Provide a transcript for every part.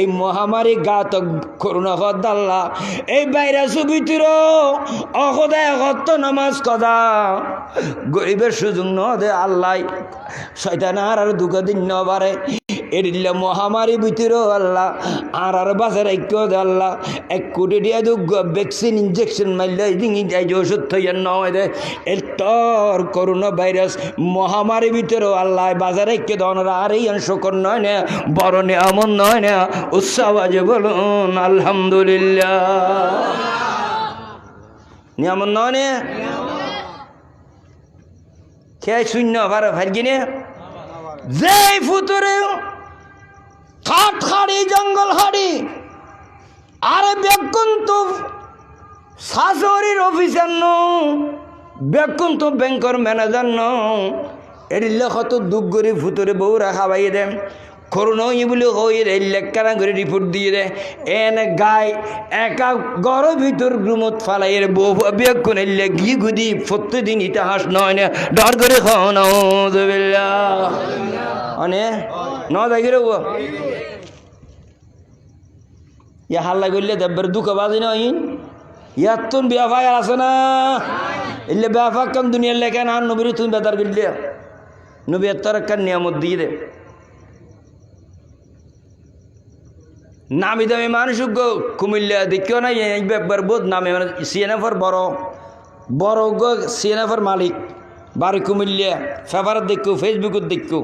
এই মহামারী গাত করুণা হদ্দাল্লা এই ভাইরাস ভিতর অকদায় অকত্ত নামাজ কদা। গরিবের সুযোগ ন দে আল্লাহ, শয়তান আর আর দুঃখ দিন নবারে। এরিলে মহামারী ভিতর আল্লাহ, আর আর বাজার ঐক্য আল্লাহ। এক কোটি দিয়ে দু ভ্যাকসিন ইঞ্জেকশন মারলে যাই যে ওষুধ নয় দে এর করোনা ভাইরাস, মহামারী ভিতরে আল্লাহ বাজার কে দনরা আর এই অংশ কর নয় না, বড় নিয়ামন নয় না, উৎসাহ বলুন, আলহামদুলিল্লাহ। নিয়ামন নয় না? খেয়ে শূন্য ভার ভার্গিনে যেই ফুতুরে খাট খাড়ি, জঙ্গল হাড়ি আরে বেকুন তো শাশুড়ির অফিসার ন বেকুন তো ব্যাংকর ম্যানেজার ন। এরিলে কত দুঃখ করে ভুতরে বউ রাখা বাইয়ে দেন। করোনা ই বলে হই রে লেখানা করে রিপোর্ট দিয়ে দে। এন গাই একা গর ভিতর রুমত ফালাই রে বউ। বেকুন এলে গিয়ে গুদি প্রত্যেকদিন ইতিহাস নয় না। ডর করে খাওয়ান অনে? ন দেখি রে ইয়া হাল্লা করলে দেব্বের দুঃখ বাজি নয় ইয়াতুন বিয়াফায় আছে না এলে বিয়াফা কম দুনিয়ার লেখা না নবীর তুমি বেদার করলে নবী তোর একটা নিয়ামত দিয়ে দে নামি দামি মানুষ কুমিল্লা দেখিও না একবার বোধ নামে মানে সিএনএফর বড় বড় সিএনএফর মালিক বাড়ি কুমিল্লা ফেভারত দেখো ফেসবুকত দেখো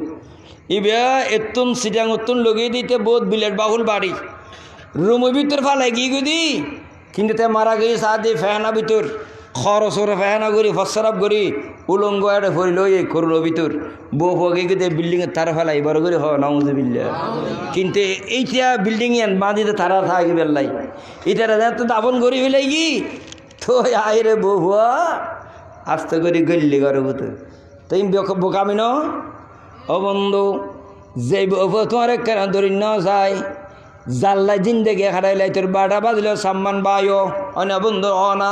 ইবে এতুন সিটাং উত্তুন লগিয়ে দিতে বোধ বিলেট বাহুল বাড়ি। রুমের ভিতর ফালাই গিয়ে গুদি কিন্তু তে মারা গিয়ে সাদি ফেহানা ভিতর। খরচর ফেহানা করি ফসরাপ করি উলঙ্গ একটা ফরি লই করল ভিতর। বউ ফগে গিয়ে বিল্ডিং এর তার ফেলাই, বড় করে হ কিন্তু এইটা বিল্ডিং এন বাঁধিতে তারা থাকি বেল্লাই। এটার তো দাপন করি ফেলাই কি তো আয় রে বউ, আস্তে করে গল্লি ঘরে ভিতর। তাই বোকামি ন ও বন্ধু যে তোমার কেন ধরি ন যায় জাল্লা জিন্দেগি হারাই লাইতোর বারোটা বাজলো সাম্মান বায়ো অনে বন্ধু অনা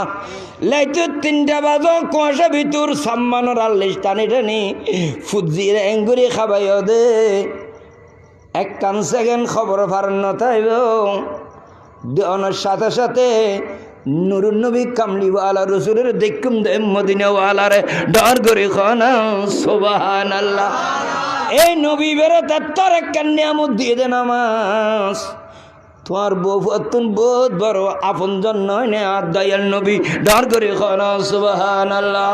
লাইতোর তিনটা বাজো, কুয়াশা ভিতর সাম্মানোর আল্লিশ টানি টানি। ফুজির এঙ্গুরি খাবাই দে। এক কান সেকেন্ড খবর ফারান তাইব। অনার সাথে সাথে নুরুন কামলিওয়ালা রসুলের দেখুম দে মদিনাওয়ালারে। ডর খানা আল্লাহ এই নবী বেরো তার কান্যামত দিয়ে দেন আমাস তোমার বউ অত্যন বোধ বড় আপন জন্য আর দয়াল নবী। ডর করে সুবাহান আল্লাহ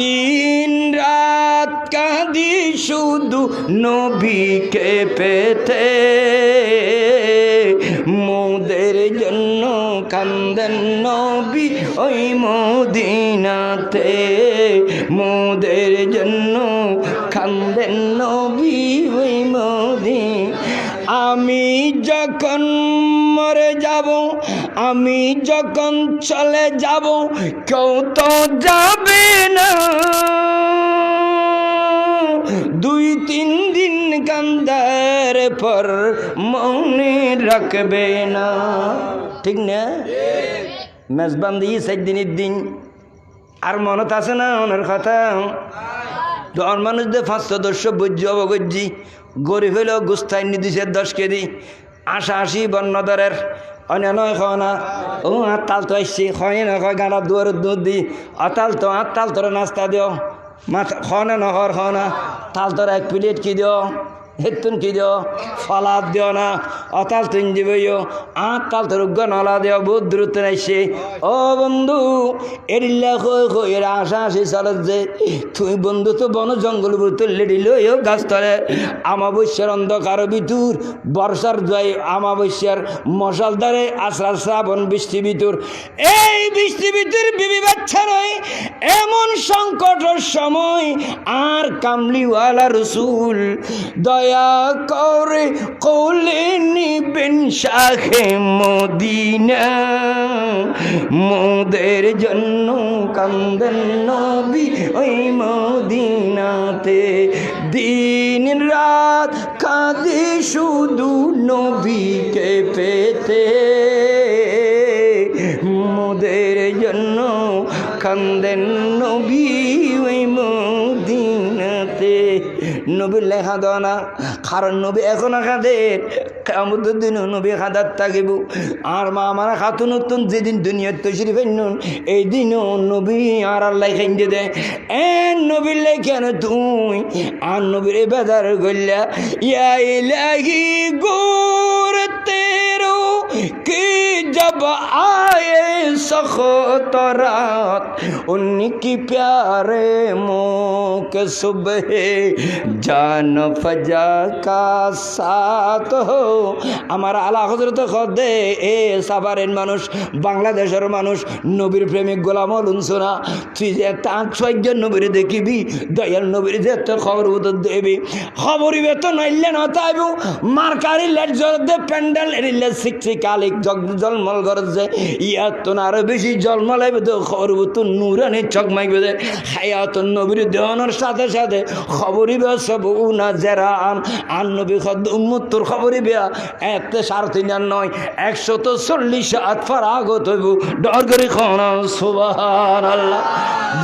দিন রাত কাঁদি শুধু নবীকে পেতে। মোদের জন্য কান্দেন নবী ওই মদিনাতে। মোদের জন্য কান্দেন নবী ওই মদিন আমি যখন মরে যাব, আমি যখন চলে যাব, কেউ তো যাবে না। দুই তিন দিন কান্দার পর মনে রাখবে না ঠিক না মেজবান দিয়ে সাত দিনের দিন আর মনত আছে না ওনার কথা? দশ মানুষদের পাঁচ সদস্য বুঝ অবগজ্জি, গরিব হইলেও গুস্তাই দিছে দশ কেজি, আশা আশি বন্যদরের অন্য নয় খাওয়া না, ও আর তাল তো আসছি খয় না খয় গাড়া দুয়ার দুধ দি অতাল তো আর তাল তোর নাস্তা দিও। মাথা খাওয়া না নহর খাওয়া না তাল তোর এক প্লেট কি দিও? হেতুন কি দিও? ফলাদ দিও না। অতাল তুন দিবইও আট তাল তোর উগ্র নলা দিও। বহুত দূরত্ব নাইছে ও বন্ধু, এরিল্লা কই কই এর আশা আসি চলত যে, তুই বন্ধু তো বন জঙ্গল তুললে দিল ও গাছ তলে। আমাবস্যার অন্ধকার ভিতর বর্ষার জয় আমাবস্যার মশাল দ্বারে আশ্রা শ্রাবণ বৃষ্টি ভিতর এই বৃষ্টি ভিতর বিবি বাচ্চা নয় এমন সংকটের সময় আর কামলিওয়ালা রসুল। দয়া করে কোলে নিবেন শাখে মদিনা। মোদের জন্য কান্দেন নবী ওই মদিনাতে। দিন রাত কাঁদে শুধু নবীকে পেতে। মোদের জন্য কান্দেন নবীর লেখা দেওয়া না। কারণ নবী এখন খাদে আমাদের দিনও নবী খাদার থাকিব। আর মা আমার খাতুন নতুন যেদিন দুনিয়ার তৈরি ফেলুন এই দিনও নবী আর আল্লাহ খাইতে দেয়। এ নবীর লেখেন তুই, আর নবীর বেদার গল্লা ইয়াই লাগি গোর তেরো, কি যাব আয়ে सखतरात उनकी प्यारे मुँह के सुबह जान फजा का साथ हो আমার আলা হজরত খদে এ সাভারের মানুষ বাংলাদেশের মানুষ নবীর প্রেমিক গোলাম লুনসোনা তুই যে তাঁত সহ্য নবীর দেখিবি দয়াল নবীর যে তো খবর উদর দেবি খবরই বেত নাইলে না তাইব মার্কারি লেট জল দে প্যান্ডেল এরিলে শিখছি কালিক জগ জলমল গরজ যে ইয়া তো আরও বেশি জলমল আইবে তো খবর তো নুরানি চকমাইবে দে। হায়াত নবীর দেওয়ানোর সাথে সাথে খবরই বে সব উনা জেরা আন আন নবী খদ উম্মত্তর খবরই বেয়া এতে সাড়ে তিন আর নয়। একশো তো চল্লিশ হাত ফার আগত হইব। ডর করে খানা সুবাহান আল্লাহ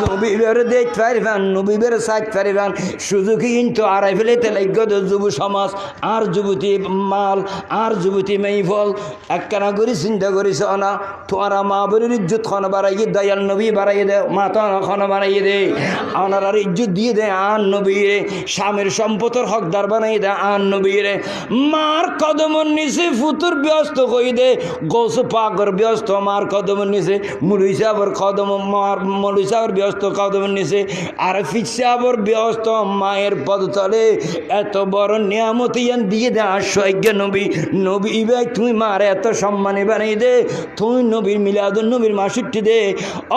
নবীবের দেখ পারিবান নবীবের সাইড পারিবান শুধু কিন্তু আড়াই ফেলেতে লাগত যুব সমাজ। আর যুবতী মাল, আর যুবতী মেইফল। একখানা করে, চিন্তা করিস না তোমার মা বোনের ইজ্জত খন বাড়াইয়ে দয়াল নবী বাড়াইয়ে দে, মাতা খন বাড়াইয়ে দে। আমার আর ইজ্জত দিয়ে দে, আন নবী রে। স্বামীর সম্পদের হকদার বানাই দে, আন নবী রে। মার কদমর নিচে ফুতুর ব্যস্ত কই দে, গোস পাকর ব্যস্ত, মার কদমর নিচে মুড়ি সাহর কদম, মার মুড়ি সাহর ব্যস্ত কদমর নিচে। আর ফিজ সাহর ব্যস্ত, মায়ের পদ পদতলে এত বড় নিয়ামত ইয়ান দিয়ে দে আশ্চর্য নবী। নবী ভাই, তুই মার এত সম্মানে বানাই দে, তুই নবীর নবীর মাসুটি দে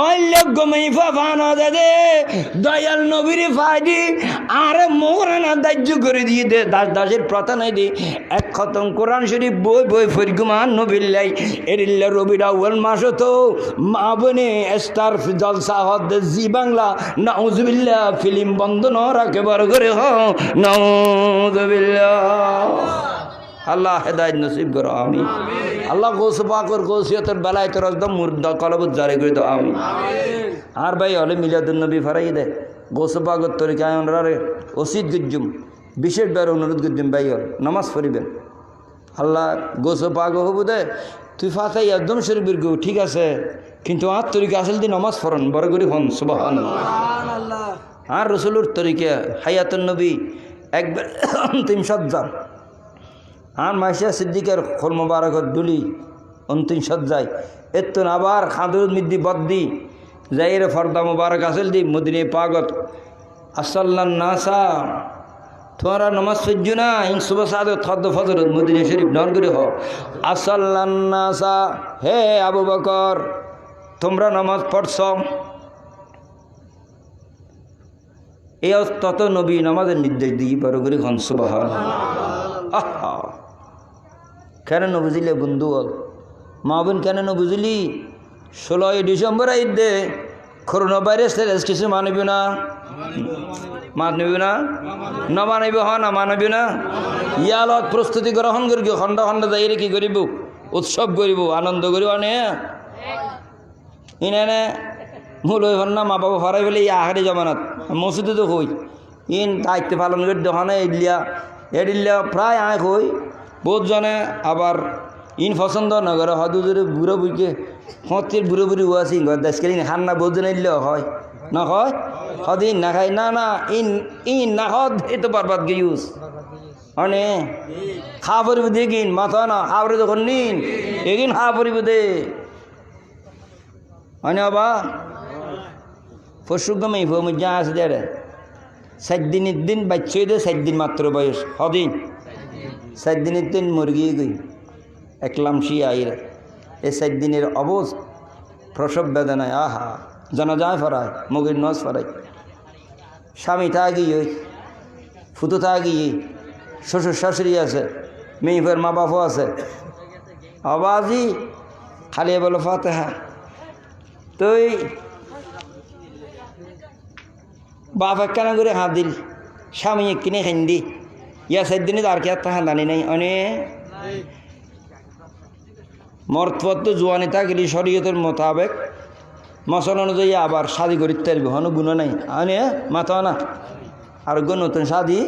অল্লজ্ঞ মাইফা ফানা দে দে দয়াল নবীর ফাইদি, আর মোহরানা দাহ্য করে দিয়ে দে, দাস দাসের প্রথা নাই দে, এক খতম কোরআন শরীফ, বই বই ফরিগুমান নবিল্লাই এরিল্লা রবির আউ্য়াল মাস তো, মা বনে স্টার জলসা হদ জি বাংলা, নাউজুবিল্লাহ, ফিল্ম বন্ধ ন রাখে বড় করে হ, নাউজুবিল্লাহ। আল্লাহ হেদায়ত নসিব করো আমি আল্লাহ গোস পাকর গোসিয়তের বেলায় তোর একদম মুর্দা কলবত জারি করে দাও আমি আর ভাই হলে মিলাদুল নবী ফারাই দে। গোস পাকর তরিকা রে অসিদ গুজ্জুম বিশেষবার অনুরোধ গুজ্জুম ভাই হল নামাজ পড়িবেন। আল্লাহ গোস পাক হবু দে তুই ফাতাই একদম শরীফের গু ঠিক আছে কিন্তু আর তরিকা আসল দিন নমাজ ফরন বড় করি হন সুবাহান আর রসুলুর তরিকা হায়াতুল নবী একবার অন্তিম সজ্জা আর মাইশা সিদ্দিকের খোল মোবারকত দুলি অন্তিম সজ্জায়। এত আবার খাঁদুর মিদ্দি বদ্দি যাইরে ফর্দা মোবারক আসল দি মদিনে পাগত। আসাল্লান নাসা তোমরা নমাজ সহ্য না, ইন সুবহ সাদত খদ্দ ফজরত, মদিনে শরীফ নন করে হ আসাল্লান নাসা, হে আবু বকর, তোমরা নামাজ পড়ছ। এই তত নবী নামাজের নির্দেশ দিই, বড় করে হন সুবাহ আহা। কেন বুঝিলে বন্ধু বল মা বোন কেন বুঝলি ষোলোই ডিসেম্বর আই দে করোনা ভাইরাস কিছু মানবি না? মানবি না? ন মানবি হ না মানবি না? ইয়ালত প্রস্তুতি গ্রহণ করি খণ্ড খণ্ড যাই কি করিব? উৎসব করিব, আনন্দ করিব নে ইনে মূল হই না মা বাবা ফরাই ফেলে ইয়া আহারি জমানাত। মসজিদে তো কই ইন দায়িত্ব পালন করে দোকানে এডিলিয়া। এডিলিয়া প্রায় আয় কই বহুত জনে আবার ইন পছন্দ নগরে হদুজুরে বুড়ো বুড়িকে হতির বুড়ো বুড়ি ঘর দেশকেলি খান না, বহুত জনে এলিলেও হয়। না হয় হদিন না খাই না না, ইন ইন না হদ এ তো বরবাদ গে ইউজ অনে খা পরিব দিয়ে কিন, মাথা না, খা পরি যখন নিন এগিন খা পরিব দে। অনে বাবা? পশু গমে যা আছে দেড়ে সাত দিনের দিন বাচ্চা সাত দিন মাত্র বয়স হদিন সাত দিনের দিন মুরগি গই একলাম শিয়া আইরা। এই সাত দিনের অবজ প্রসব বেদনায়, আহা জানা যায় ফরায়, মুগের নজ ফরাই স্বামী তা গিয়ে ফুতো তা গিয়ে শ্বশুর শাশুড়ি আছে, মেয়েফের মা বাপও আছে। আবাজি, খালি বলো ফাতেহা। তুই বাপ একখানা করে হাত দিল স্বামী কিনে খেন্দি ইয়া সাত দিনে আর কি আর তাহা জানি নাই অনে মর্তপত তো জোয়ানি থাকলে শরীয়তের মোতাবেক মশলা অনুযায়ী আবার শাদি করিতে পারবে হনু গুণ নাই আনে মাথা না আর গো নতুন শাদি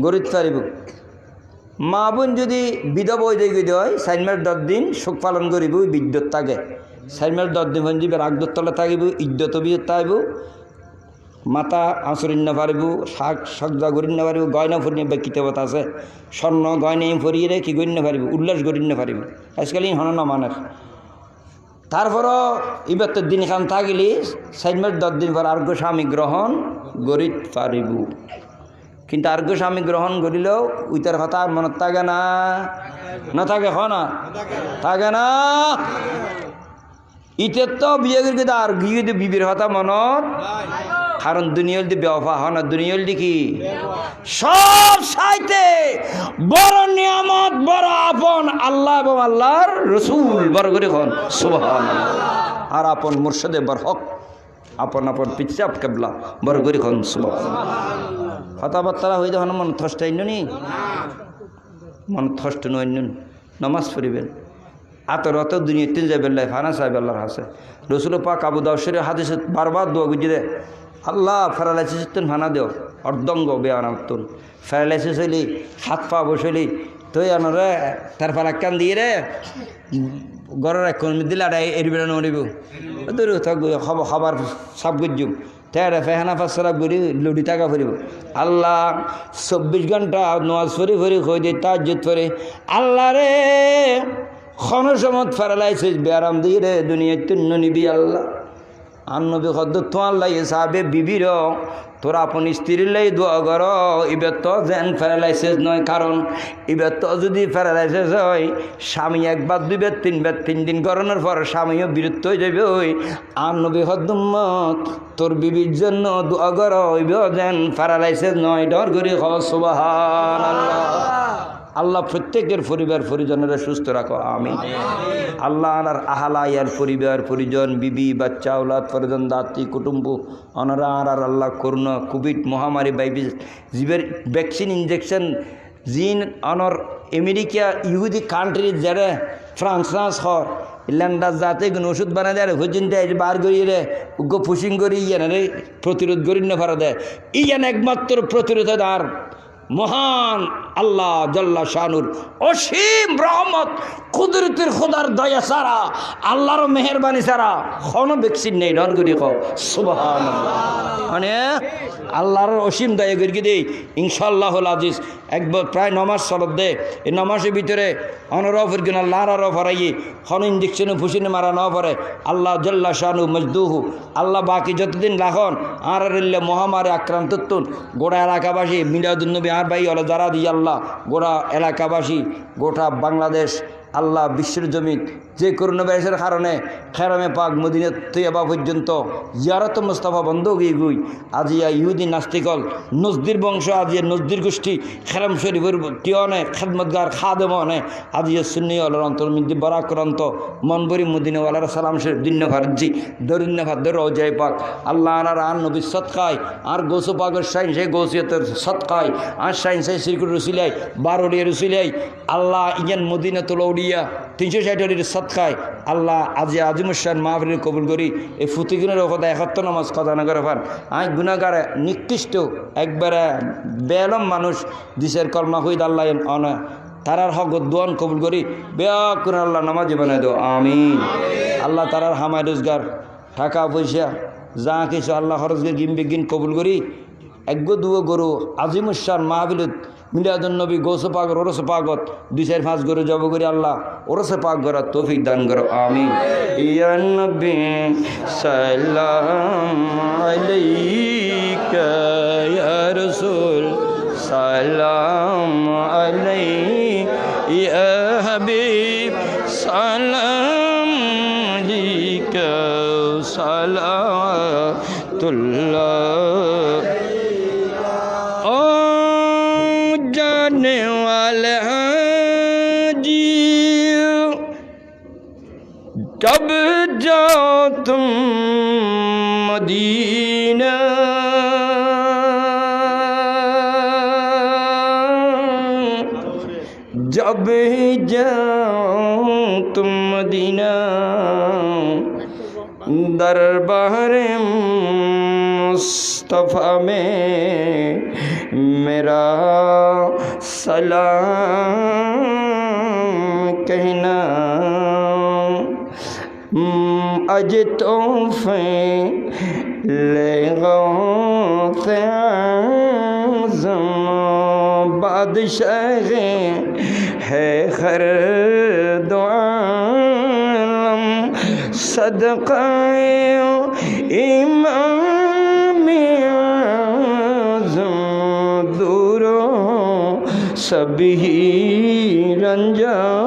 গরিত পারিব মা বোন যদি বিধব গিয়ে হয় চাইমার দশ দিন শোক পালন করিব বিদ্যুৎ থাকে চাইমার দশ দিন পর্যন্ত রাগদর তলে থাকিব ইদ্যত বিদ্যুৎ থাকিব মাথা আঁচুরিন না পারিব শাক সজ্জা করিন না পারিব গয়না ফুরি কিতাবত আছে? স্বর্ণ, গয়না ফরিয়ে কি করিন না পারিব উল্লাস করিন না পারিব আজকাল হন মানের তারপরও এবার তো দিন খান থাকিলি চার মাস দশ দিন পর আর্ঘ্য স্বামী গ্রহণ গরিত পারিব। কিন্তু আর্ঘ্য স্বামী গ্রহণ করিলেও উইতার কথা আর মনত থাকে না। না থাকে হ না? থাকে না। ইটের তো বিয়ে করি কিন্তু আর গিয়ে বিবির কথা মনত কারণ দুনিয়াল দি ব্যবসা হয় না দুনিয়াল দি কি? সব সাইতে বড় নিয়ামত, বড় আপন আল্লাহ এবং আল্লাহর রসুল, বড় করে হন আর আপন মুর্শদে বর হক, আপন আপন পিচাপ কেবলা, বড় করে খন সুবহান কথাবার্তা হয়ে যখন মন থষ্টাই নি? মন থষ্ট নয় নমাজ পড়িবেন। আতর অত দুনিয়া তিন যাবেন লাই ফানা সাহেব আল্লাহর হাসে। রসুল পাক আবু দাউসের হাদিসে বারবার দোয়া গুজি দে আল্লাহ ফেরালাইসিস তুন ফানা দেও, অর্ধঙ্গ বেয়ানাতুন ফেরালাইসিস হইলি, হাত পা বসইলি, তুই আনরে তার ফালা কান দিয়ে রে এক কর্মী দিলে আর এর বেড়ানো মরিব দূর থাক খাবার সাপ গুজুম তেরে ফেহানা ফাসরা গুড়ি লুডি টাকা ফুরিব। আল্লাহ চব্বিশ ঘণ্টা নোয়াজ ফরি ফরি হয়ে দিয়ে তাজ্জুদ ফরি। আল্লাহ রে ক্ষণসমত ফেরালাইছিস ব্যারাম দিয়ে রে দুনিয়ার তুন্য নিবি আল্লাহ। তোমার লাই সাবে বিবির, তোরা আপন স্ত্রীর লাই দোয়া কর এবার তো যেন প্যারালাইসিস নয়, কারণ এবার তো যদি প্যারালাইসিস হয়, স্বামী একবার দুইবার তিনবার তিন দিন করানোর পর স্বামীও বিরক্ত হয়ে যাবে ওই। আন্নবী খদ্দুম্মত তোর বিবির জন্য দোয়া কর এবার যেন প্যারালাইসিস নয়, ডর করি হসবাহ আল্লাহ আল্লাহ প্রত্যেকের পরিবার পরিজনেরা সুস্থ রাখো আমি আল্লাহ আনার আহালা ইয়ার পরিবার পরিজন বিবি বাচ্চা ওলাদ পরিজন দাতি কুটুম্ব অনারা আর আল্লাহ করুণা কোভিড মহামারী বাইবি জীবের ভ্যাকসিন ইঞ্জেকশন জিন অনর আমেরিকা ইহুদি কান্ট্রি যারা ফ্রান্স ফ্রান্স হর ইল্যান্ডার যাতে কোনো ওষুধ বানায় দেয় পর্যন্ত বার করিয়ে রে উগ্র ফুসিং করি ইয়ান রে প্রতিরোধ করি না ভারত দেয়। ইয়ান একমাত্র প্রতিরোধ আর মহান আল্লাহ জল্লা শানুর অসীম রহমত, কুদরতের খোদার দয়া সারা আল্লাহর মেহরবানি সারা কোনো ভ্যাকসিন নেই। ডন করি সুবহান মানে আল্লাহর অসীম দয়া করি দেই? ইনশাল্লাহ আজিজ, একবার প্রায় নমাস চলত দে। এই নমাসের ভিতরে অনরফের কিনা লার ফরাইয়ে হন ইঞ্জেকশনে ফুসিনে মারা ন পরে আল্লাহ জল্লা শানু মজদুহু, আল্লাহ বাকি যতদিন রাখন, আর মহামারী আক্রান্ত গোড়া এলাকাবাসী মিলাদুন্নবী আর ভাই হলো যারা দিয়ে আল্লাহ গোটা এলাকাবাসী গোটা বাংলাদেশ আল্লাহ বিশ্বের জমিন যে করোনা ভাইরাসের কারণে খেরামে পাক মদিনে তৈবা পর্যন্ত জিয়ারত মুস্তাফা বন্ধ গিয়ে গুই। আজিয়া ইহুদি নাস্তিকল, নজদির বংশ, আজিয়া নজদির গোষ্ঠী, খেরাম শরীফের টিয়নে খেদমতগার খাদেমনে আজিয়া সুন্নি অন্তর মিন্দি বরাক্রান্ত মনবরি মদিনেওয়ালার সালাম শরীফ দিন্য ভারজি দরিন্য ভাদ্র রজাই পাক। আল্লাহ আনার আন নবী সৎকায়, আর গোসু পাকের সাইন সেই গোসিয়তের সৎকায়, আর সাইন সেই শ্রীকুর রসিলাই, বারোডিয়া রসিলাই, আল্লাহ ইজান মদিনা তোলৌডিয়া তিনশো ষাট ষাটের সৎকায়। আল্লাহ আজি আজিমুসান মাহফিল কবুল করি। এই ফুতিগুনের কথা একাত্তর নামাজ কথা না করে আই গুণাগারে নিকৃষ্ট, একবারে বেলম মানুষ, দিশের কলমা হইদ আল্লাহ অন। তারার হক দোয়ান কবুল করি। বেয়া করে আল্লাহ নামাজ বানাই দো আমি আল্লাহ তারার হামায় রোজগার, টাকা পয়সা, যা কিছু আল্লাহ হরজকে গিম বিগিন কবুল করি। একগো দুয়ো গরু আজিমুসান মাহবিলত মিলাদুল নবী গোস পাগর ওরসে পাগত দুই, চার, পাঁচ গরু জব করি আল্লাহ, ওরসে পাক গর তৌফিক দান করো আমি ইয়া নবী সালাম আলাইকা, ইয়া मदीना। जब जाओ तुम मदीना दरबार मुस्तफ़ा में मेरा सलाम कहना اج تو لے گو بادشاہ ہے خر دعالم صدقہ امام دورو سبھی رنجا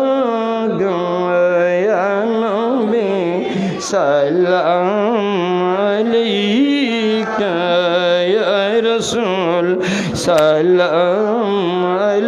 سلام عليك يا رسول سلام عليك